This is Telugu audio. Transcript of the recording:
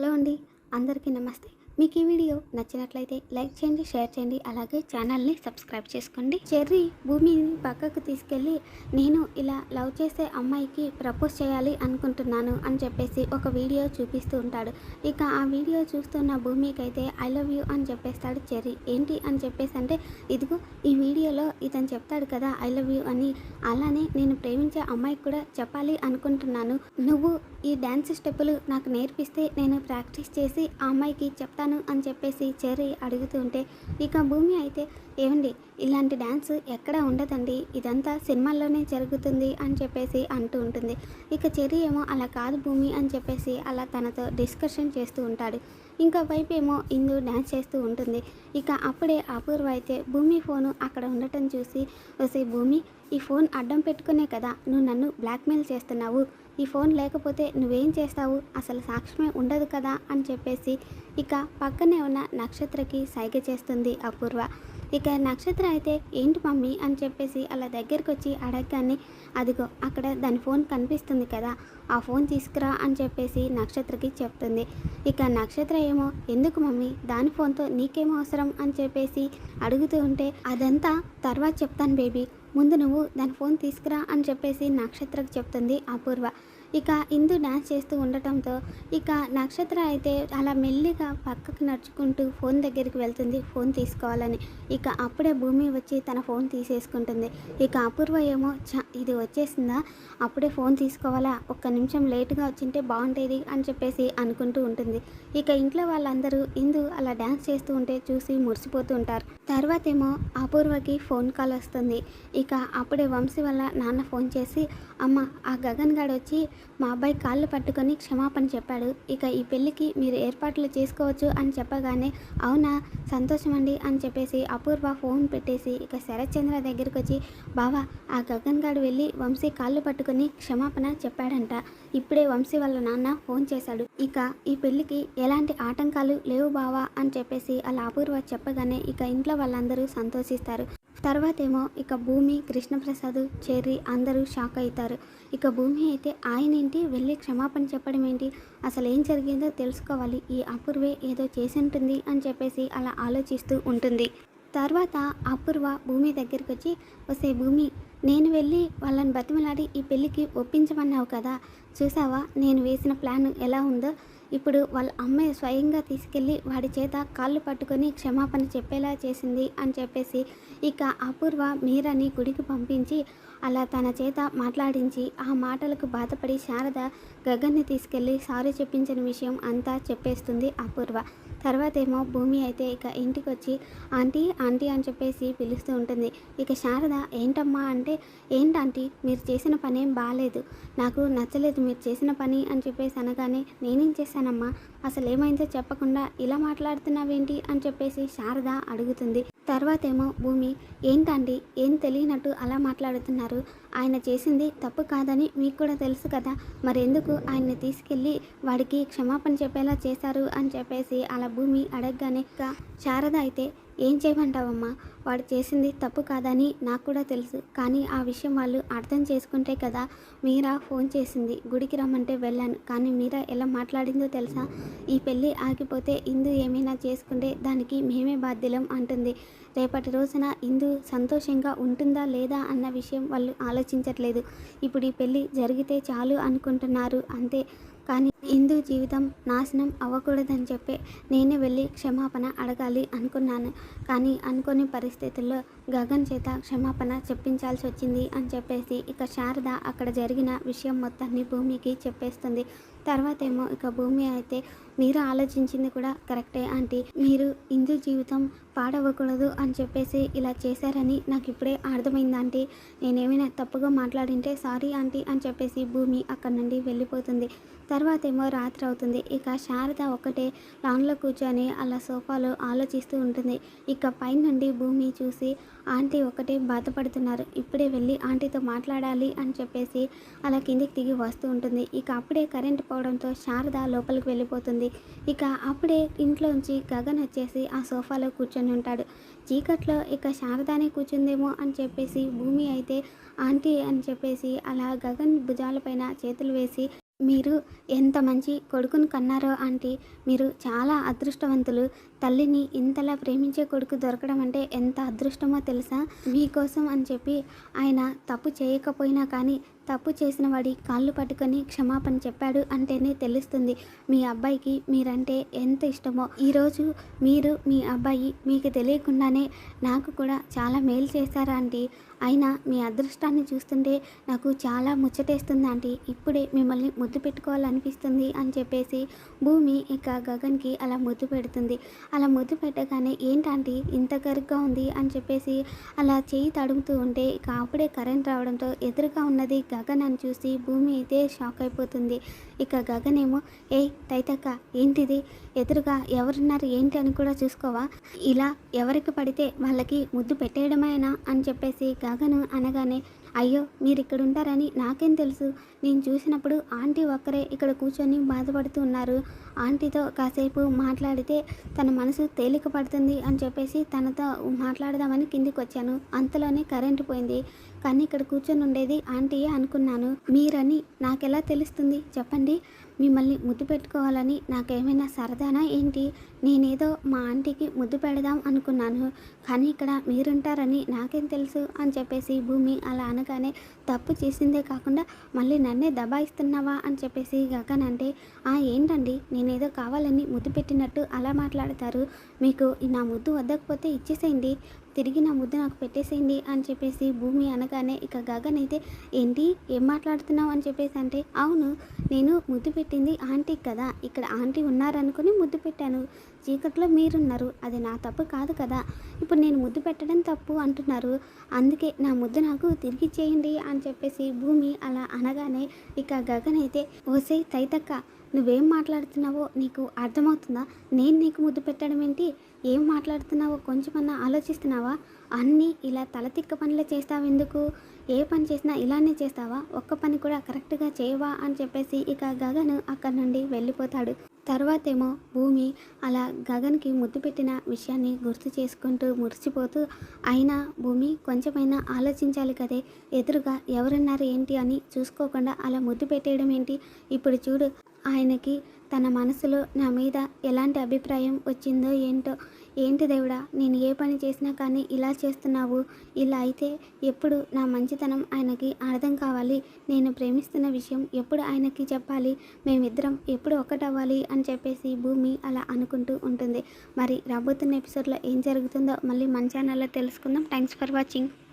హలో అండి అందరికీ నమస్తే. మీకు ఈ వీడియో నచ్చినట్లయితే లైక్ చేయండి షేర్ చేయండి అలాగే ఛానల్ని సబ్స్క్రైబ్ చేసుకోండి. చెర్రీ భూమిని పక్కకు తీసుకెళ్ళి నేను ఇలా లవ్ చేసే అమ్మాయికి ప్రపోజ్ చేయాలి అనుకుంటున్నాను అని చెప్పేసి ఒక వీడియో చూపిస్తూ ఉంటాడు. ఇక ఆ వీడియో చూస్తున్న భూమికి అయితే ఐ లవ్ యూ అని చెప్పేస్తాడు చెర్రీ. ఏంటి అని చెప్పేసి అంటే ఇదిగో ఈ వీడియోలో ఇతను చెప్తాడు కదా ఐ లవ్ యూ అని. అలానే నేను ప్రేమించే అమ్మాయికి కూడా చెప్పాలి అనుకుంటున్నాను. నువ్వు ఈ డ్యాన్స్ స్టెప్పులు నాకు నేర్పిస్తే నేను ప్రాక్టీస్ చేసి ఆ అమ్మాయికి చెప్తాను అని చెప్పేసి చెర్రీ అడుగుతూ ఉంటే ఇక భూమి అయితే ఏమండి ఇలాంటి డ్యాన్స్ ఎక్కడ ఉండదండి? ఇదంతా సినిమాల్లోనే జరుగుతుంది అని చెప్పేసి అంటూ ఉంటుంది. ఇక చెర్రీ ఏమో అలా కాదు భూమి అని చెప్పేసి అలా తనతో డిస్కషన్ చేస్తూ ఉంటాడు. ఇంకా వైపు ఏమో ఇందు డ్యాన్స్ చేస్తూ ఉంటుంది. ఇక అప్పుడే అపూర్వ అయితే భూమి ఫోను అక్కడ ఉండటం చూసి వసే భూమి ఈ ఫోన్ అడ్డం పెట్టుకునే కదా నువ్వు నన్ను బ్లాక్మెయిల్ చేస్తున్నావు. ఈ ఫోన్ లేకపోతే నువ్వేం చేస్తావు? అసలు సాక్ష్యమే ఉండదు కదా అని చెప్పేసి ఇక పక్కనే ఉన్న నక్షత్రకి సైగ చేస్తుంది అపూర్వ. ఇక నక్షత్ర అయితే ఏంటి మమ్మీ అని చెప్పేసి అలా దగ్గరికి వచ్చి అడగగానే అదిగో అక్కడ దాని ఫోన్ కనిపిస్తుంది కదా ఆ ఫోన్ తీసుకురా అని చెప్పేసి నక్షత్రకి చెప్తుంది. ఇక నక్షత్ర ఏమో ఎందుకు మమ్మీ? దాని ఫోన్తో నీకేమో అవసరం? అని చెప్పేసి అడుగుతూ ఉంటే అదంతా తర్వాత చెప్తాను బేబీ. ముందు నువ్వు దాని ఫోన్ తీసుకురా అని చెప్పేసి నక్షత్రకు చెప్తుంది అపూర్వ. ఇక ఇందు డ్యాన్స్ చేస్తూ ఉండటంతో ఇక నక్షత్ర అయితే అలా మెల్లిగా పక్కకు నడుచుకుంటూ ఫోన్ దగ్గరికి వెళ్తుంది ఫోన్ తీసుకోవాలని. ఇక అప్పుడే భూమి వచ్చి తన ఫోన్ తీసేసుకుంటుంది. ఇక అపూర్వ ఏమో చ ఇది వచ్చేసిందా? అప్పుడే ఫోన్ తీసుకోవాలా? ఒక్క నిమిషం లేటుగా వచ్చింటే బాగుండేది అని చెప్పేసి అనుకుంటూ ఉంటుంది. ఇక ఇంట్లో వాళ్ళందరూ ఇందు అలా డ్యాన్స్ చేస్తూ ఉంటే చూసి మురిసిపోతూ ఉంటారు. తర్వాత ఏమో అపూర్వకి ఫోన్ కాల్ వస్తుంది. ఇక అప్పుడే వంశీ వల్ల నాన్న ఫోన్ చేసి అమ్మ ఆ గగన్ గాడు వచ్చి మా అబ్బాయి కాళ్ళు పట్టుకొని క్షమాపణ చెప్పాడు. ఇక ఈ పెళ్ళికి మీరు ఏర్పాట్లు చేసుకోవచ్చు అని చెప్పగానే అవునా సంతోషం అండి అని చెప్పేసి అపూర్వ ఫోన్ పెట్టేసి ఇక శరత్చంద్ర దగ్గరికి వచ్చి బావా ఆ గగన్ గాడు వెళ్ళి వంశీ కాళ్ళు పట్టుకొని క్షమాపణ చెప్పాడంట. ఇప్పుడే వంశీ వాళ్ళ నాన్న ఫోన్ చేశాడు. ఇక ఈ పెళ్ళికి ఎలాంటి ఆటంకాలు లేవు బావా అని చెప్పేసి అలా అపూర్వ చెప్పగానే ఇక ఇంట్లో వాళ్ళందరూ సంతోషిస్తారు. తర్వాత ఏమో ఇక భూమి కృష్ణప్రసాద్ చెర్రి అందరూ షాక్ అవుతారు. ఇక భూమి అయితే ఆయన ఏంటి? వెళ్ళి క్షమాపణ చెప్పడం ఏంటి? అసలు ఏం జరిగిందో తెలుసుకోవాలి. ఈ అపూర్వే ఏదో చేసి ఉంటుంది అని చెప్పేసి అలా ఆలోచిస్తూ ఉంటుంది. తర్వాత అపూర్వ భూమి దగ్గరికి వచ్చి వస్తే భూమి నేను వెళ్ళి వాళ్ళని బతిమలాడి ఈ పెళ్ళికి ఒప్పించమన్నావు కదా చూసావా? నేను వేసిన ప్లాన్ ఎలా ఉందో? ఇప్పుడు వాళ్ళ అమ్మాయి స్వయంగా తీసుకెళ్ళి వాడి చేత కాళ్ళు పట్టుకొని క్షమాపణ చెప్పేలా చేసింది అని చెప్పేసి ఇక అపూర్వ మీరాని గుడికి పంపించి అలా తన చేత మాట్లాడించి ఆ మాటలకు బాధపడి శారద గగన్ని తీసుకెళ్ళి సారీ చెప్పించిన విషయం అంతా చెప్పేస్తుంది అపూర్వ. తర్వాత ఏమో భూమి అయితే ఇక ఇంటికి వచ్చి ఆంటీ ఆంటీ అని చెప్పేసి పిలుస్తూ ఉంటుంది. ఇక శారద ఏంటమ్మా అంటే ఏంటంటీ మీరు చేసిన పని ఏం బాగాలేదు నాకు నచ్చలేదు మీరు చేసిన పని అని చెప్పేసి అనగానే నేనేం చేశానమ్మా? అసలు ఏమైందో చెప్పకుండా ఇలా మాట్లాడుతున్నావేంటి అని చెప్పేసి శారద అడుగుతుంది. తర్వాత ఏమో భూమి ఏంటండి? ఏం తెలియనట్టు అలా మాట్లాడుతున్నారు? ఆయన చేసింది తప్పు కాదని మీకు కూడా తెలుసు కదా. మరెందుకు ఆయన్ని తీసుకెళ్ళి వాడికి క్షమాపణ చెప్పేలా చేశారు? అని చెప్పేసి అలా భూమి అడగగానే శారద అయితే ఏం చేయమంటావమ్మా? వాడు చేసింది తప్పు కాదని నాకు కూడా తెలుసు. కానీ ఆ విషయం వాళ్ళు అర్థం చేసుకుంటే కదా మీరా ఫోన్ చేసింది. గుడికి రమ్మంటే వెళ్ళాను. కానీ మీరా ఎలా మాట్లాడిందో తెలుసా? ఈ పెళ్ళి ఆగిపోతే ఇందు ఏమైనా చేసుకుంటే దానికి మేమే బాధ్యులం అంటుంది. రేపటి రోజున ఇందు సంతోషంగా ఉంటుందా లేదా అన్న విషయం వాళ్ళు ఆలోచించట్లేదు. ఇప్పుడు ఈ పెళ్ళి జరిగితే చాలు అనుకుంటున్నారు. అంతే. కానీ హిందూ జీవితం నాశనం అవ్వకూడదని చెప్పి నేనే వెళ్ళి క్షమాపణ అడగాలి అనుకున్నాను. కానీ అనుకోని పరిస్థితుల్లో గగన్ చేత క్షమాపణ చెప్పించాల్సి వచ్చింది అని చెప్పేసి ఇక శారద అక్కడ జరిగిన విషయం మొత్తాన్ని భూమికి చెప్పేస్తుంది. తర్వాత ఏమో ఇక భూమి అయితే మీరు ఆలోచించింది కూడా కరెక్టే ఆంటీ. మీరు హిందూ జీవితం పాడవ్వకూడదు అని చెప్పేసి ఇలా చేశారని నాకు ఇప్పుడే అర్థమైంది ఆంటీ. నేనేమైనా తప్పుగా మాట్లాడింటే సారీ ఆంటీ అని చెప్పేసి భూమి అక్కడ నుండి వెళ్ళిపోతుంది. తర్వాత ఏమో రాత్రి అవుతుంది. ఇక శారద ఒకటే లాన్లో కూర్చొని అలా సోఫాలో ఆలోచిస్తూ ఉంటుంది. ఇక పైనుండి భూమి చూసి ఆంటీ ఒకటే బాధపడుతున్నారు. ఇప్పుడే వెళ్ళి ఆంటీతో మాట్లాడాలి అని చెప్పేసి అలా కిందికి దిగి వస్తూ ఉంటుంది. ఇక అప్పుడే కరెంట్ పోవడంతో శారద లోపలికి వెళ్ళిపోతుంది. ఇక అప్పుడే ఇంట్లోంచి గగన్ వచ్చేసి ఆ సోఫాలో కూర్చొని ఉంటాడు. చీకట్లో ఇక శారదానే కూర్చుందేమో అని చెప్పేసి భూమి అయితే ఆంటీ అని చెప్పేసి అలా గగన్ భుజాలపైన చేతులు వేసి మీరు ఎంత మంచి కొడుకును కన్నారో ఆంటీ మీరు చాలా అదృష్టవంతులు. తల్లిని ఇంతలా ప్రేమించే కొడుకు దొరకడం అంటే ఎంత అదృష్టమో తెలుసా? మీకోసం అని చెప్పి ఆయన తప్పు చేయకపోయినా కానీ తప్పు చేసిన వాడి కాళ్ళు పట్టుకొని క్షమాపణ చెప్పాడు అంటేనే తెలుస్తుంది. మీ అబ్బాయికి మీరంటే ఎంత ఇష్టమో. ఈరోజు మీరు మీ అబ్బాయి మీకు తెలియకుండానే నాకు కూడా చాలా మేలు చేశారా ఆంటీ. అయినా మీ అదృష్టాన్ని చూస్తుంటే నాకు చాలా ముచ్చటేస్తుంది ఆంటీ. ఇప్పుడే మిమ్మల్ని ముద్దు పెట్టుకోవాలనిపిస్తుంది అని చెప్పేసి భూమి ఇక గగన్కి అలా ముద్దు పెడుతుంది. అలా ముద్దు పెట్టగానే ఏంటంటే ఇంత కరుగ్గా ఉంది అని చెప్పేసి అలా చేయి తడుముతూ ఉంటే ఇక అప్పుడే కరెంట్ రావడంతో ఎదురుగా ఉన్నది గగన్ అని చూసి భూమి అయితే షాక్ అయిపోతుంది. ఇక గగన్ ఏమో ఏయ్ తైతక్క ఏంటిది? ఎదురుగా ఎవరున్నారు ఏంటి అని కూడా చూసుకోవా? ఇలా ఎవరికి పడితే వాళ్ళకి ముద్దు పెట్టేయడమేనా? అని చెప్పేసి గగను అనగానే అయ్యో మీరు ఇక్కడ ఉంటారని నాకేం తెలుసు. నేను చూసినప్పుడు ఆంటీ ఒక్కరే ఇక్కడ కూర్చొని బాధపడుతూ ఉన్నారు. ఆంటీతో కాసేపు మాట్లాడితే తన మనసు తేలిక పడుతుంది అని చెప్పేసి తనతో మాట్లాడదామని కిందికి వచ్చాను అంతలోనే కరెంటు పోయింది. కానీ ఇక్కడ కూర్చొని ఉండేది ఆంటీయే అనుకున్నాను. మీరని నాకెలా తెలుస్తుంది? చెప్పండి. మిమ్మల్ని ముద్దు పెట్టుకోవాలని నాకేమైనా సరదానా ఏంటి? నేనేదో మా ఆంటీకి ముద్దు పెడదాం అనుకున్నాను. కానీ ఇక్కడ మీరుంటారని నాకేం తెలుసు అని చెప్పేసి భూమి అలా అనగానే తప్పు చేసిందే కాకుండా మళ్ళీ నన్నే దబాయిస్తున్నావా అని చెప్పేసి గగన్ అంటే ఆ ఏంటండి? నేనేదో కావాలని ముద్దు పెట్టినట్టు అలా మాట్లాడతారు. మీకు నా ముద్దు వద్దకపోతే ఇచ్చేసేయండి. తిరిగి నా ముద్దు నాకు పెట్టేసేయండి అని చెప్పేసి భూమి అనగానే ఇక గగన్ అయితే ఏంటి? ఏం మాట్లాడుతున్నావు? అని చెప్పేసి అంటే అవును నేను ముద్దు పెట్టి పెట్టింది ఆంటీ కదా. ఇక్కడ ఆంటీ ఉన్నారనుకుని ముద్దు పెట్టాను. చీకట్లో మీరున్నారు. అది నా తప్పు కాదు కదా. ఇప్పుడు నేను ముద్దు పెట్టడం తప్పు అంటున్నారు. అందుకే నా ముద్దు నాకు తిరిగి చేయండి అని చెప్పేసి భూమి అలా అనగానే ఇక గగన్ అయితే ఓసే తైతక్క నువ్వేం మాట్లాడుతున్నావో నీకు అర్థమవుతుందా? నేను నీకు ముద్దు పెట్టడం ఏంటి? ఏం మాట్లాడుతున్నావో కొంచెమన్నా ఆలోచిస్తున్నావా? అన్నీ ఇలా తలతిక్క పనులే చేస్తావు ఎందుకు? ఏ పని చేసినా ఇలానే చేస్తావా? ఒక్క పని కూడా కరెక్ట్గా చేయవా? అని చెప్పేసి ఇక గగన్ అక్కడి నుండి వెళ్ళిపోతాడు. తర్వాతేమో భూమి అలా గగన్కి ముద్దు పెట్టిన విషయాన్ని గుర్తు చేసుకుంటూ మురిసిపోతూ అయినా భూమి కొంచెమైనా ఆలోచించాలి కదే. ఎదురుగా ఎవరున్నారు ఏంటి అని చూసుకోకుండా అలా ముద్దు పెట్టేయడం ఏంటి? ఇప్పుడు చూడు ఆయనకి తన మనసులో నా మీద ఎలాంటి అభిప్రాయం వచ్చిందో ఏంటో ఏంటి దేవుడా నేను ఏ పని చేసినా కానీ ఇలా చేస్తున్నావు? ఇలా అయితే ఎప్పుడు నా మంచితనం ఆయనకి అర్థం కావాలి. నేను ప్రేమిస్తున్న విషయం ఎప్పుడు ఆయనకి చెప్పాలి? మేమిద్దరం ఎప్పుడు ఒక్కటవ్వాలి అని చెప్పేసి భూమి అలా అనుకుంటూ ఉంటుంది. మరి రాబోతున్న ఎపిసోడ్లో ఏం జరుగుతుందో మళ్ళీ మన ఛానల్లో తెలుసుకుందాం. Thanks for watching